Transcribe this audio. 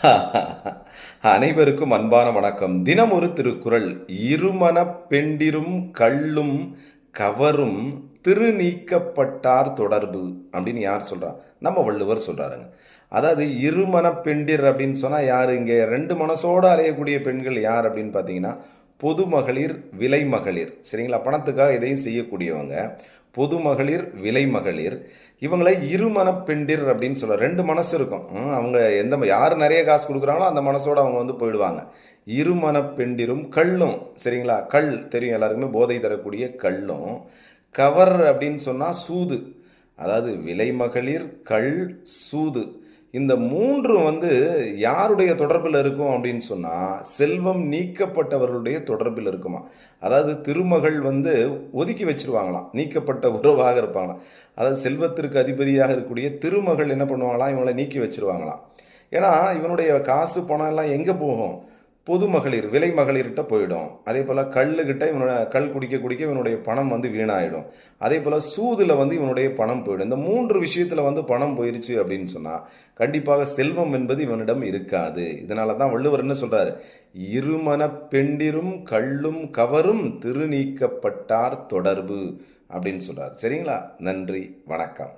அனைவருக்கும் அன்பான வணக்கம். தினம் ஒரு திருக்குறள். இருமன பெண்டிரும் கள்ளும் கவரும் திருநீக்கப்பட்டார் தொடர்பு அப்படின்னு யார் சொல்றா? நம்ம வள்ளுவர் சொல்றாருங்க. அதாவது இருமன பெண்டிர் அப்படின்னு சொன்னா யார்? இங்கே ரெண்டு மனசோடு அறையக்கூடிய பெண்கள் யார் அப்படின்னு பார்த்தீங்கன்னா பொது மகளிர் விலை மகளிர் சரிங்களா? பணத்துக்காக இதையும் செய்யக்கூடியவங்க. பொது மகளிர் விலை மகளிர் இவங்களை இருமன பெண்டிர் அப்படின்னு சொல்ல ரெண்டு மனசு இருக்கும். அவங்க எந்த யார் நிறைய காசு கொடுக்குறாங்களோ அந்த மனசோடு அவங்க வந்து போயிடுவாங்க. இருமன பெண்டிரும் கல்லும் சரிங்களா? கல் தெரியும் எல்லாருக்குமே போதை தரக்கூடிய கல்லும் கவர் அப்படின்னு சொன்னால் சூது. அதாவது விலை மகளிர் கல் சூது. இந்த மூன்றும் வந்து யாருடைய தொடர்பில் இருக்கும் அப்படின்னு சொன்னால் செல்வம் நீக்கப்பட்டவர்களுடைய தொடர்பில் இருக்குமா? அதாவது திருமகள் வந்து ஒதுக்கி வச்சிருவாங்களாம் நீக்கப்பட்ட உறவாக இருப்பாங்களாம். அதாவது செல்வத்திற்கு அதிபதியாக இருக்கக்கூடிய திருமகள் என்ன பண்ணுவாங்களாம்? இவங்களை நீக்கி வச்சிருவாங்களாம். ஏன்னா இவனுடைய காசு பணம் எல்லாம் எங்கே போகும்? பொது மகளிர் விலை மகளிர்கிட்ட போயிடும். அதே போல் கல்லுக்கிட்ட இவனோட கல் குடிக்க குடிக்க இவனுடைய பணம் வந்து வீணாயிடும். அதே போல் சூதில் வந்து இவனுடைய பணம் போயிடும். இந்த மூன்று விஷயத்தில் வந்து பணம் போயிருச்சு அப்படின்னு சொன்னால் கண்டிப்பாக செல்வம் என்பது இவனிடம் இருக்காது. இதனால தான் வள்ளுவர் என்ன சொல்கிறார் இருமன பெண்டிரும் கள்ளும் கவரும் திருநீக்கப்பட்டார் தொடர்பு அப்படின்னு சொல்கிறார் சரிங்களா? நன்றி வணக்கம்.